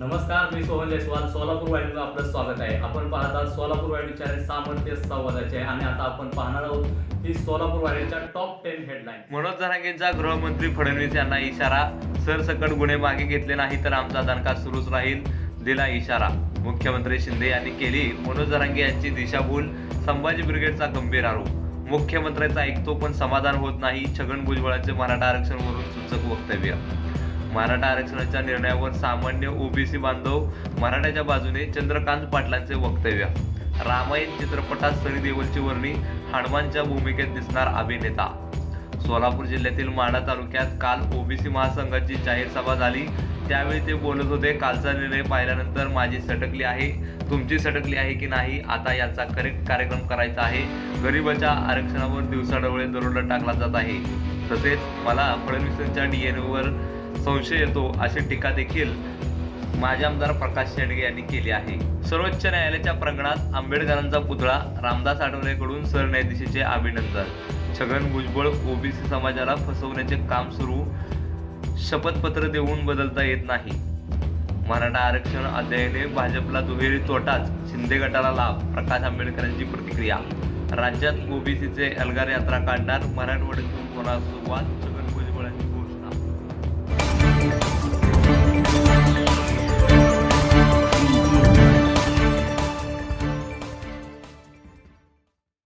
नमस्कार मी सोहन जयस्वाल सोलापूर वाहिनीला आपलं स्वागत आहे. आपण पाहत आहात सोलापूर वाहिनी सामर्थ्य संवादाचे आहे. आणि आता आपण पाहणार आहोत की सोलापूर वाहिनीच्या टॉप टेन हेडलाईन मनोज जरांगेंचा गृहमंत्री फडणवीस यांना इशारा. सरसकट गुन्हे मागे घेतले नाही तर आमचा दणका सुरूच राहील दिला इशारा. मुख्यमंत्री शिंदे यांनी केली मनोज जरांगे यांची दिशाभूल. संभाजी ब्रिगेडचा गंभीर आरोप. मुख्यमंत्र्यांचा ऐकतो पण समाधान होत नाही. छगन भुजबळांचे मराठा आरक्षणवरून सूचक वक्तव्य. मराठा आरक्षणाच्या निर्णयावर सामान्य ओबीसी बांधव मराठ्याच्या बाजूने चंद्रकांत पाटलांचे वक्तव्य. रामायण चित्रपटात सनी देवलची वर्णी हनुमानच्या भूमिकेत दिसणार अभिनेता. सोलापूर जिल्ह्यातील माढा तालुक्यात काल ओबीसी महासंघाची जाहीर सभा झाली. त्यावेळी ते बोलत होते कालचा निर्णय पाहिल्यानंतर माझी सटकली आहे. तुमची सटकली आहे की नाही आता याचा करेक्ट कार्यक्रम करायचा आहे. गरिबाच्या आरक्षणावर दिवसाढवळे दरोडा टाकला जात आहे. तसेच मला फडणवीसांच्या डीएनएवर संशय येतो अशी टीका देखील माजी आमदार प्रकाश शेंडगे यांनी केली आहे. सर्वोच्च न्यायालयाच्या प्रकरणात आंबेडकरांचा पुतळा रामदास आठवलेकडून सरन्यायाधीशाचे अभिनंदन. छगन भुजबळ ओबीसी समाजाला फसवण्याचे काम सुरू शपथपत्र देऊन बदलता येत नाही. मराठा आरक्षण अध्यायाने भाजपला दुहेरी तोटाच शिंदे गटाला लाभ प्रकाश आंबेडकरांची प्रतिक्रिया. राज्यात ओबीसीचे अलगार यात्रा काढणार मराठवाड्यातून होणार सुरुवात छगन